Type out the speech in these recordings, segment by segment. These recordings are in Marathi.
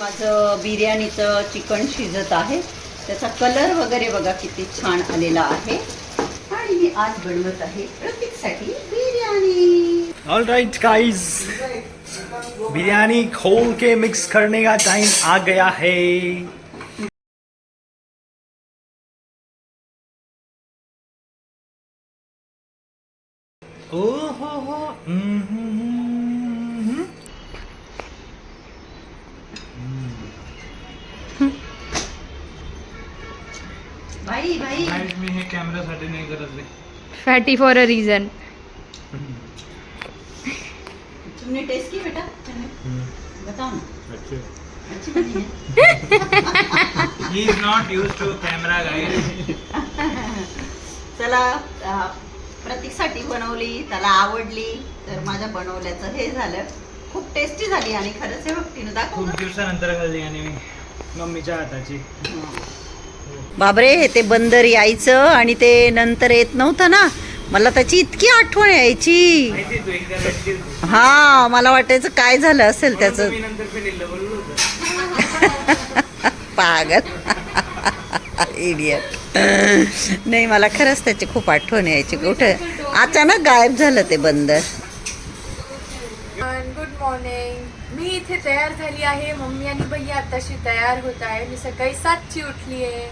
माझं बिर्याणीचं चिकन शिजत आहे. त्याचा कलर वगैरे बघा किती छान आलेला आहे. आणि मी आज बनवत आहे प्रतीकसाठी biryani. All right guys biryani खोल के मिक्स करने का टाइम आ गया है. Guys, मी हे कॅमेरासाठी नाही करत रे. फॅटी फॉर अ रिझन तुमने टेस्ट की बेटा? बताओ ना. अच्छी बनी है. He is not use to camera guide चला अं, प्रतीकसाठी बनवली त्याला आवडली तर माझ्या बनवल्याचं हे झालं. खूप टेस्टी झाली आणि खरंच हे बघतीनं दाखव खूप ना. दिवसानंतर खाल्ली आणि मी मम्मीच्या हाताची. बाबरे हे ते बंदर यायचं आणि ते नंतर येत नव्हतं ना. मला त्याची इतकी आठवण यायची. हा मला वाटायचं काय झालं असेल त्याचं. पागल. इडियट नाही मला खरंच त्याची खूप आठवण यायची. कुठं? अचानक गायब झालं ते बंदर. गुड मॉर्निंग मी इथे तयार झाली आहे. मम्मी आणि भैया आताशी तयार होत आहे. मी सकाळी सातची उठली आहे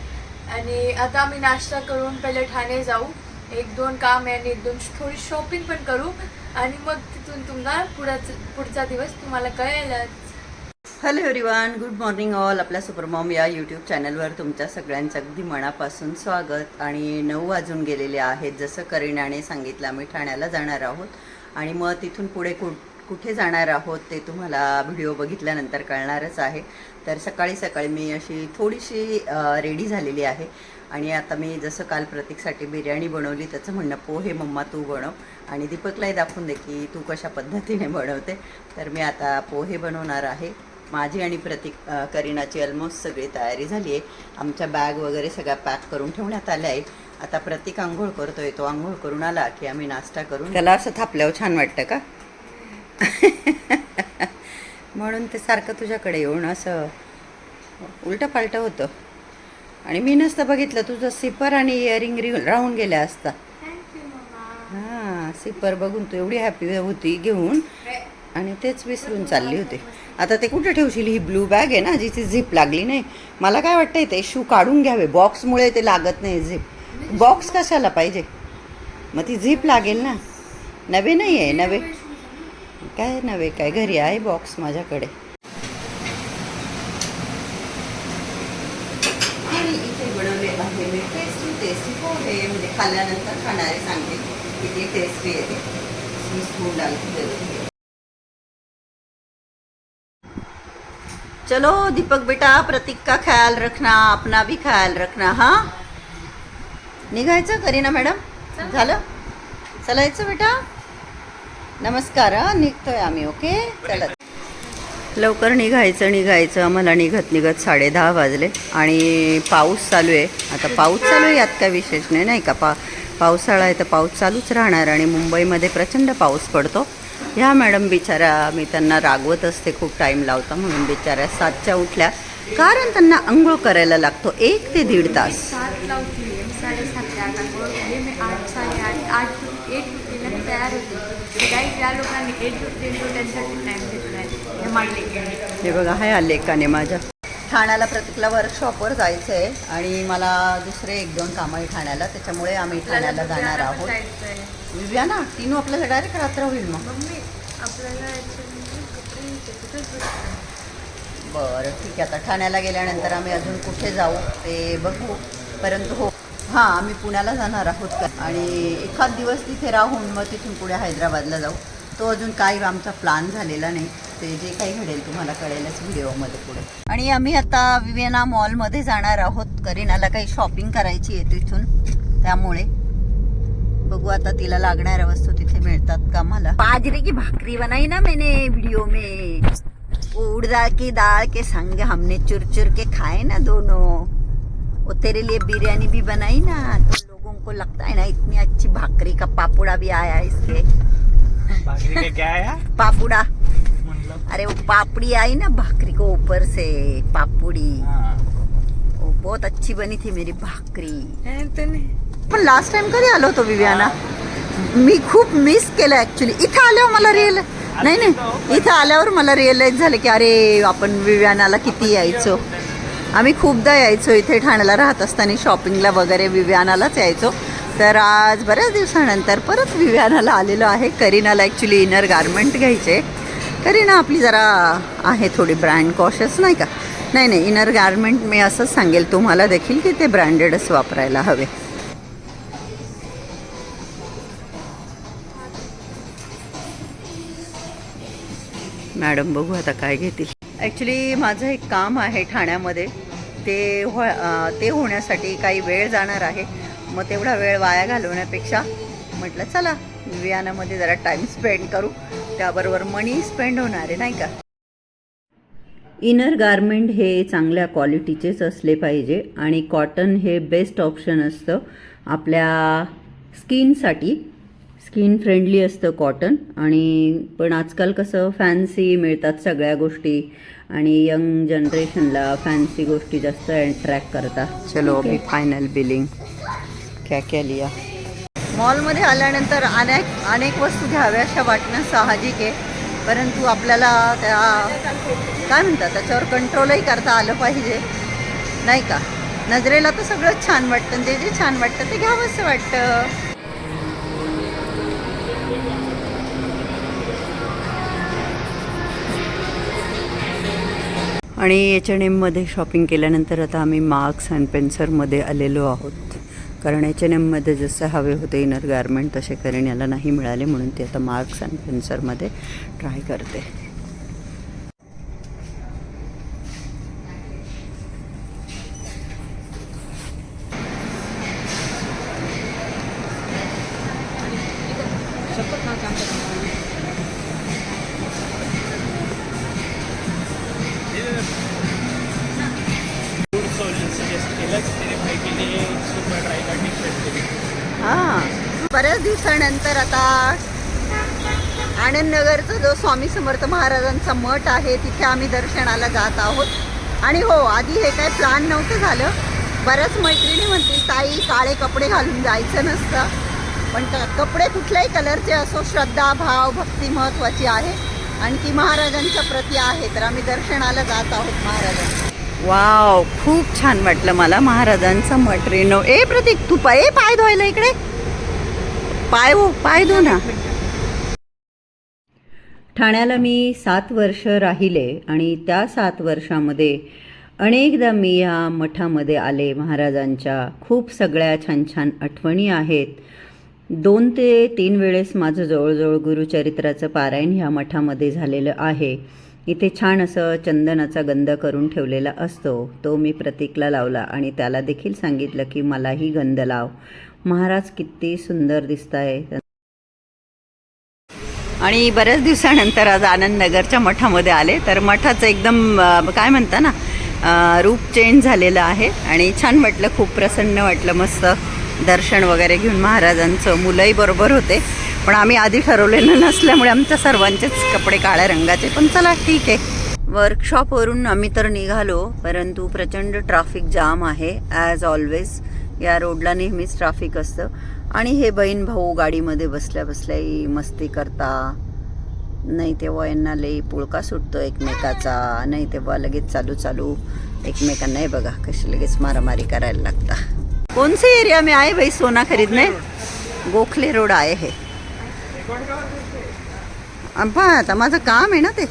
आणि आता आम्ही नाश्ता करून पहिले ठाणे जाऊ. एक दोन काम आहे आणि एक दोन थोडी शॉपिंग पण करू. आणि मग तिथून तुम्हाला पुढचा पुढचा दिवस तुम्हाला कळेलच. Hello everyone good morning all आपल्या सुपरमॉम या यूट्यूब चॅनलवर तुमच्या सगळ्यांचं अगदी मनापासून स्वागत. आणि नऊ वाजून गेलेले आहेत जसं करीनाने सांगितलं आम्ही ठाण्याला जाणार आहोत. आणि मग तिथून पुढे कुठ कुठे जाणार आहोत ते तुम्हाला व्हिडिओ बघितल्यानंतर कळणारच आहे. तर सकाळी सकाळी मी अशी थोडीशी रेडी झालेली आहे. आणि आता मी जसं काल प्रतीकसाठी बिर्याणी बनवली त्याचं म्हणणं पोहे मम्मा तू बनव. आणि दीपकलाही दाखवून दे की तू कशा पद्धतीने बनवते. तर मी आता पोहे बनवणार आहे. माझी आणि प्रतीक अ, करीनाची ऑलमोस्ट सगळी तयारी झाली आहे. आमच्या बॅग वगैरे सगळ्या पॅक करून ठेवण्यात आल्या आहे आता प्रतीक आंघोळ करतोय. तो आंघोळ करून आला की आम्ही नाश्ता करून त्याला असं थापल्यावर छान वाटतं का? म्हणून ते सारखं तुझ्याकडे येऊन असं उलटं पालटं होतं. आणि मी नसतं बघितलं तुझं सिपर आणि इयरिंग राहून गेल्या असता. हां सिपर बघून तू एवढी हॅपी होती घेऊन. आणि तेच विसरून चालली होती. आता ते कुठं ठेवशील? ही ब्लू बॅग आहे ना जिची झिप लागली नाही. मला काय वाटतंय ते शू काढून घ्यावे. बॉक्समुळे ते लागत नाही झिप बॉक्स कशाला पाहिजे? मग ती झिप लागेल ना. नवे नाही आहे नवे. काय नवे काय घरी आहे बॉक्स माझ्याकडे. आणि इथे बनवले आहे मी टेस्टी टेस्टी पोहे म्हणजे खाल्ल्यानंतर खाणारे सांगते. किती टेस्टी येते मी स्पून डालते चलो दीपक बेटा प्रतीक का ख्याल रखना अपना भी ख्याल रखना हाँ? निघायचं करीना मॅडम? झालं? चलायचं बेटा? नमस्कार निघतोय आम्ही ओके? चला. लवकर निघायचं निघायचं. आम्हाला निघत निघत साडे दहा वाजले. आणि पाऊस चालू आहे. आता पाऊस चालू आहे यात काय विशेष नाही नाही का? पा पावसाळा आहे तर पाऊस चालूच राहणार. आणि मुंबईमध्ये प्रचंड पाऊस पडतो. ह्या मॅडम बिचाऱ्या मी त्यांना रागवत असते खूप टाईम लावता म्हणून. बिचाऱ्या सातच्या उठल्या. कारण त्यांना आंघोळ करायला लागतो एक ते दीड तास सातला उठली आहे साडेसातला आता म्हणजे मी आठ साडेआठ आठ एट फिफ्टीला मी तयार लोकांनी त्यांच्यासाठी टाईम घेतला आहे. हे मांडले हे बघा हाय आलेखाने माझ्या. ठाण्याला प्रत्येकला वर्कशॉपवर जायचं आहे आणि मला दुसरे एक दोन कामं आहे ठाण्याला त्याच्यामुळे आम्ही ठाण्याला जाणार आहोत. विव्या ना तीनू आपल्याला डायरेक्ट रात्र होईल मग. बरं ठीक आहे. आता ठाण्याला गेल्यानंतर आम्ही अजून कुठे जाऊ ते बघू. परंतु हो हां आम्ही पुण्याला जाणार आहोत. का आणि एखाद दिवस तिथे राहून मग तिथून पुढे हैदराबादला जाऊ. तो अजून काही आमचा प्लान झालेला नाही. ते जे काही घडेल तुम्हाला कळेलच व्हिडिओमध्ये पुढे. आणि आम्ही आता विवेना मॉलमध्ये जाणार आहोत. करीनाला काही शॉपिंग करायची आहे तिथून. त्यामुळे बघू आता तिला लागणाऱ्या वस्तू तिथे मिळतात का मला. बाजरी की भाकरी बनाई ना मैंने व्हिडिओ में. उड़ दाल की दाल के संग हमने चुर चुर के खाए ना दोनों. वो तेरे लिए बिरयानी भी बनाई ना. तो लोगों को लगता है ना इतनी अच्छी भाकरी का पापुड़ा भी आया इसके. भाकरी का क्या आया पापुड़ा. अरे वो पापड़ी आई ना भाकरी को ऊपर से पापड़ी वो बहुत अच्छी बनी थी मेरी भाकरी. पण लास्ट टाइम कधी आलो होतो विवियाना मी खूप मिस केलं ऍक्च्युली इथं आल्यावर मला रिअल नाही नाही. इथं आल्यावर मला रिअलाईज झालं की अरे आपण विवियानाला किती यायचो. आम्ही खूपदा यायचो इथे ठाण्याला राहत असताना शॉपिंगला वगैरे विवियानालाच यायचो. तर आज बऱ्याच दिवसानंतर परत विवियानाला आलेलो आहे. करीनाला ॲक्च्युली इनर गारमेंट घ्यायचे. करीना आपली जरा आहे थोडी ब्रँड कॉशस नाही का? नाही नाही इनर गारमेंट मी असंच सांगेल. तुम्हाला देखील की ते ब्रँडेडच वापरायला हवे. मॅडम बघू आता काय घेतील. ॲक्च्युली माझं एक काम आहे ठाण्यामध्ये. ते हो ते होण्यासाठी काही वेळ जाणार आहे. मग तेवढा वेळ वाया घालवण्यापेक्षा म्हटलं चला वियानामध्ये जरा टाईम स्पेंड करू. त्याबरोबर मनी स्पेंड होणार आहे नाही का? इनर गारमेंट हे चांगल्या क्वालिटीचेच असले पाहिजे आणि कॉटन हे बेस्ट ऑप्शन असतं. आपल्या स्किनसाठी स्किन फ्रेंडली असतं कॉटन आणि पण आजकाल कसं फॅन्सी मिळतात सगळ्या गोष्टी आणि यंग जनरेशनला फॅन्सी गोष्टी जास्त अट्रॅक्ट करतात. चलो फायनल बिलिंग क्या क्या लिया? मॉलमध्ये आल्यानंतर अनेक अनेक वस्तू घ्याव्याशा वाटणं साहजिक आहे. परंतु आपल्याला त्या काय म्हणतात त्याच्यावर कंट्रोलही करता आलं पाहिजे. नाही का? नजरेला तर सगळंच छान वाटतं. जे जे छान वाटतं ते घ्यावंसं वाटतं. आणि एच एन एममध्ये शॉपिंग केल्यानंतर आता आम्ही मार्क्स अँड पेन्सरमध्ये आलेलो आहोत. कारण एच एन एममध्ये जसं हवे होते इनर गारमेंट तसे करिण्याला नाही मिळाले म्हणून ते आता मार्क्स अँड पेन्सरमध्ये ट्राय करते. नंतर आता आनंद नगरचा जो स्वामी समर्थ महाराजांचा मठ आहे तिथे आम्ही दर्शनाला जात आहोत. आणि हो आधी हे काय प्लॅन नव्हतं झालं. बऱ्याच मैत्रिणी म्हणतील ताई काळे कपडे घालून जायचं नसतं. पण कपडे कुठल्याही कलरचे असो श्रद्धा भाव भक्ती महत्त्वाची आहे. आणि ती महाराजांच्या प्रती आहे तर आम्ही दर्शनाला जात आहोत महाराजांच्या वाव खूप छान वाटलं मला महाराजांचं मठ रेनो ए प्रतीक तू पाय पाय धुवायला इकडे. पाय हो पाय धु ना. ठाण्याला मी सात वर्ष राहिले आणि त्या सात वर्षामध्ये अनेकदा मी या मठामध्ये आले. महाराजांच्या खूप सगळ्या छान छान आठवणी आहेत. दोन ते तीन वेळेस माझं जवळजवळ गुरुचरित्राचं पारायण ह्या मठामध्ये झालेलं आहे. इथे छान असं चंदनाचा गंध करून ठेवलेला असतो. तो मी प्रतीकला लावला आणि त्याला देखील सांगितलं की मलाही गंध लाव. महाराज किती सुंदर दिसत आहे आणि बऱ्याच दिवसानंतर आज आनंद नगरच्या मठामध्ये आले. तर मठाचं एकदम काय म्हणता ना रूप चेंज झालेलं आहे. आणि छान वाटलं खूप प्रसन्न वाटलं मस्त दर्शन वगैरे घेऊन महाराजांचं मुलंही बरोबर होते. पण आम्ही आधी ठरवलेलं नसल्यामुळे आमच्या सर्वांचेच कपडे काळ्या रंगाचे. पण चला ठीक आहे. वर्कशॉपवरून आम्ही तर निघालो परंतु प्रचंड ट्रॅफिक जाम आहे ॲज ऑलवेज या रोडला नेहमीच ट्रॅफिक असतं. आणि हे बहीण भाऊ गाडीमध्ये बसल्या बसल्याही मस्ती करता. नाही तेव्हा यांना लई पुळका सुटतो एकमेकाचा. नाही तेव्हा लगेच चालू चालू एकमेकांनाही बघा कशी लगेच मारामारी करायला लागता. कोणसे एरिया में आहे भाई सोना खरीदने? गोखले रोड आहे हे. अब्बा आता माझं काम आहे ना ते.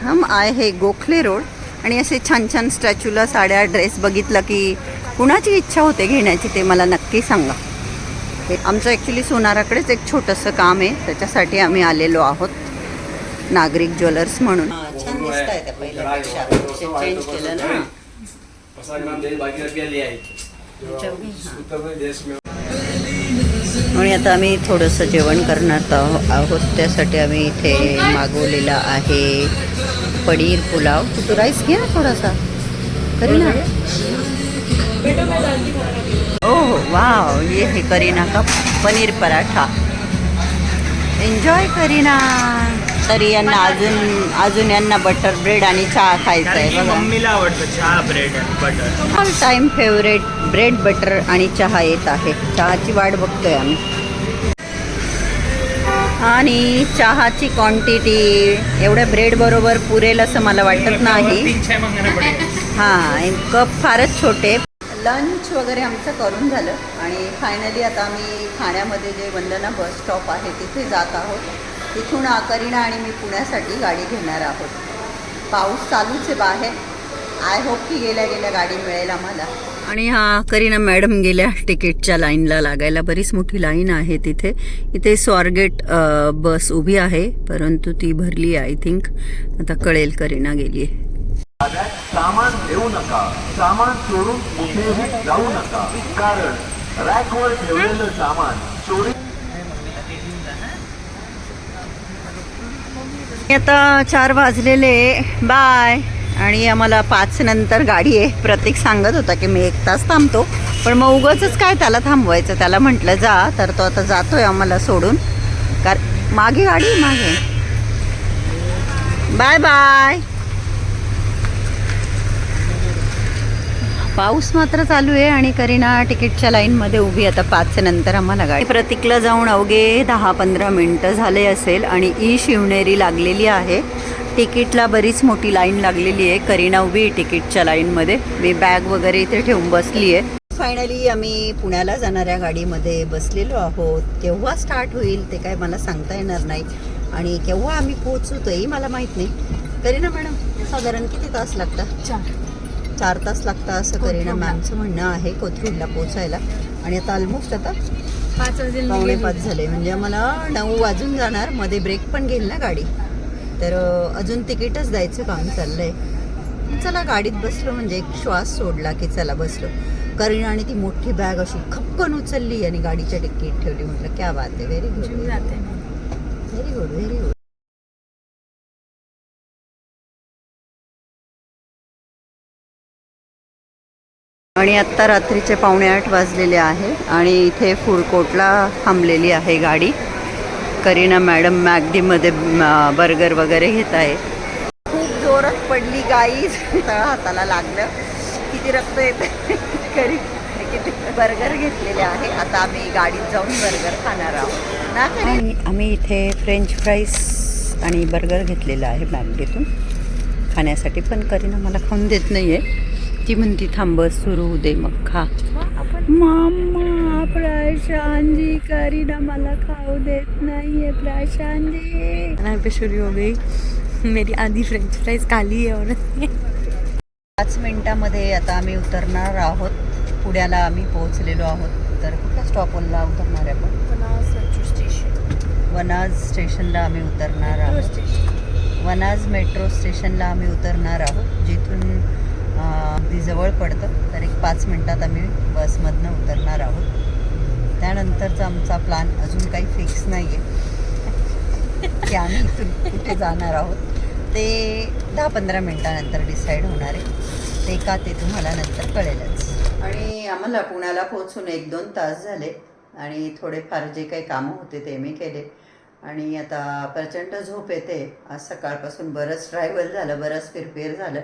हम आहे हे गोखले रोड. आणि असे छान छान स्टॅच्यूला साड्या ड्रेस बघितलं की कुणाची इच्छा होते घेण्याची ते मला नक्की सांगा. हे आमचं ॲक्च्युली सोनाराकडेच एक छोटंसं काम आहे. त्याच्यासाठी आम्ही आलेलो आहोत. नागरिक ज्वेलर्स म्हणून. छान दिसत आहे त्या पहिल्यापेक्षा चेंज केलं ना. आणि आता आम्ही थोडंसं जेवण करणार आहो- आहोत. त्यासाठी आम्ही इथे मागवलेला आहे पनीर पुलाव. तू राईस घे ना थोडासा. करीना. ओ वाव ये है करीना का पनीर पराठा. एन्जॉय करीना. तरी यांना अजून अजून यांना बटर ब्रेड आणि चहा खायचा आहे बघा. मम्मीला आवडतं चहा bread butter all time favourite bread butter आणि चहा येत आहे. चहाची वाट बघतोय आम्ही. आणि चहाची क्वांटिटी एवढ्या ब्रेड बरोबर पुरेल असं मला वाटत नाही. हां कप फारच छोटे. लंच वगैरे आमचं करून झालं आणि फायनली आता आम्ही ठाण्यामध्ये जे वंदना बस स्टॉप आहे तिथे जात आहोत. तिथून करीना आणि मी पुण्यासाठी गाडी घेणार आहोत. पाऊस चालूच आहे बाहेर. आय होप की गेल्या गेल्या गाडी मिळेल आम्हाला. आणि हा करीना मॅडम गेल्या तिकीटच्या लाईनला लागायला बरीच मोठी लाईन आहे तिथे. इथे स्वारगेट बस उभी आहे परंतु ती भरली आय थिंक आता कळेल करीना गेली आहे सामान देऊ नका. सामान चोरून कुठेही जाऊ नका. कारण रॅकवर ठेवलेलं सामान चोरी आता चार वाजलेले बाय. आणि आम्हाला पाच नंतर गाडी आहे. प्रतीक सांगत होता की मी एक तास थांबतो. पण मग उगाचच काय त्याला थांबवायचं? त्याला म्हटलं जा. तर तो आता जातोय आम्हाला सोडून. कार मागे गाडी आहे, मागे. Bye bye. पाऊस मात्र चालू आहे आणि करीना तिकीटच्या लाईनमध्ये उभी आता पाच नंतर आम्हाला गाडी प्रतीकला जाऊन अवघे दहा पंधरा मिनटं झाले असेल आणि ई शिवनेरी लागलेली आहे. तिकीटला बरीच मोठी लाईन लागलेली आहे. करीना उभी तिकीटच्या लाईनमध्ये. मी बॅग वगैरे इथे ठेवून बसली आहे. फायनली आम्ही पुण्याला जाणाऱ्या गाडीमध्ये बसलेलो आहोत. केव्हा स्टार्ट होईल ते काय मला सांगता येणार नाही. आणि केव्हा आम्ही पोहोचू तेही मला माहीत नाही. करीना मॅडम साधारण किती तास लागतात? चार. चार तास लागतात असं करीना मॅमचं म्हणणं आहे कोथरूडला पोचायला आणि आता ऑलमोस्ट आता पाच वाजेल पावणे पाच झाले. म्हणजे आम्हाला नऊ वाजून जाणार. मध्ये ब्रेक पण घेईल ना गाडी. तर अजून तिकीटच द्यायचं काम चाललंय. चला गाडीत बसलो म्हणजे एक श्वास सोडला की चला बसलो. करीना आणि ती मोठी बॅग अशी खपकन उचलली आणि गाडीच्या तिकीट ठेवली. म्हटलं क्या बात आहे very good very good very good आणि आत्ता रात्रीचे पावणे आठ वाजलेले आहे आणि इथे फूड कोर्टला थांबलेली आहे गाडी. करीना मॅडम मॅगडीमध्ये बर्गर वगैरे घेत आहे. खूप जोरात पडली गाई. हाताला लागलं. किती रक्त येते करी किती बर्गर घेतलेले आहे. आता आम्ही गाडीत जाऊन बर्गर खाणार आहोत. ना आणि आम्ही इथे फ्रेंच फ्राईज आणि बर्गर घेतलेलं आहे मॅगडीतून खाण्यासाठी पण करीना मला खाऊन देत नाही आहे ती म्हणती थांब सुरू होऊ दे मग खा. मामा प्रशांतजी करीना मला खाऊ देत नाहीये प्रशांतजी. पे शुरू हो गई मेरी आधी फ्रेंच फ्राइज काली है और पाच मिनिटामध्ये आता आम्ही उतरणार आहोत. पुण्याला आम्ही पोहोचलेलो आहोत. तर कुठल्या स्टॉपवरला उतरणार आहे आपण? स्टेशन वनाज स्टेशनला आम्ही उतरणार आहोत. वनाज मेट्रो स्टेशनला आम्ही उतरणार आहोत. जिथून जवळ पडतं. तर एक पाच मिनटात आम्ही बसमधनं उतरणार आहोत. त्यानंतरचा आमचा प्लॅन अजून काही फिक्स नाही आहे की आम्ही इथून कुठे जाणार आहोत. ते दहा पंधरा मिनटानंतर डिसाईड होणार आहे. ते का ते तुम्हाला नंतर कळेलच. आणि आम्हाला पुण्याला पोहोचून एक दोन तास झाले. आणि थोडेफार जे काही कामं होते ते मी केले. आणि आता प्रचंड झोप येते. आज सकाळपासून बरंच ट्रॅव्हल झालं बरंच फिरफिर झालं.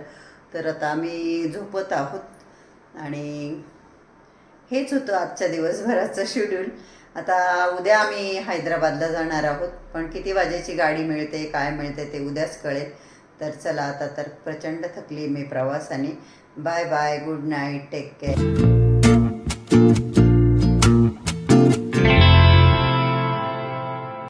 तर आता आम्ही झोपत आहोत. आणि हेच होतं आजच्या दिवसभराचं शेड्यूल आता उद्या आम्ही हैदराबादला जाणार आहोत. पण किती वाजेची गाडी मिळते काय मिळते ते उद्याच कळेल. तर चला आता तर प्रचंड थकली मी प्रवासाने. Bye bye good night take care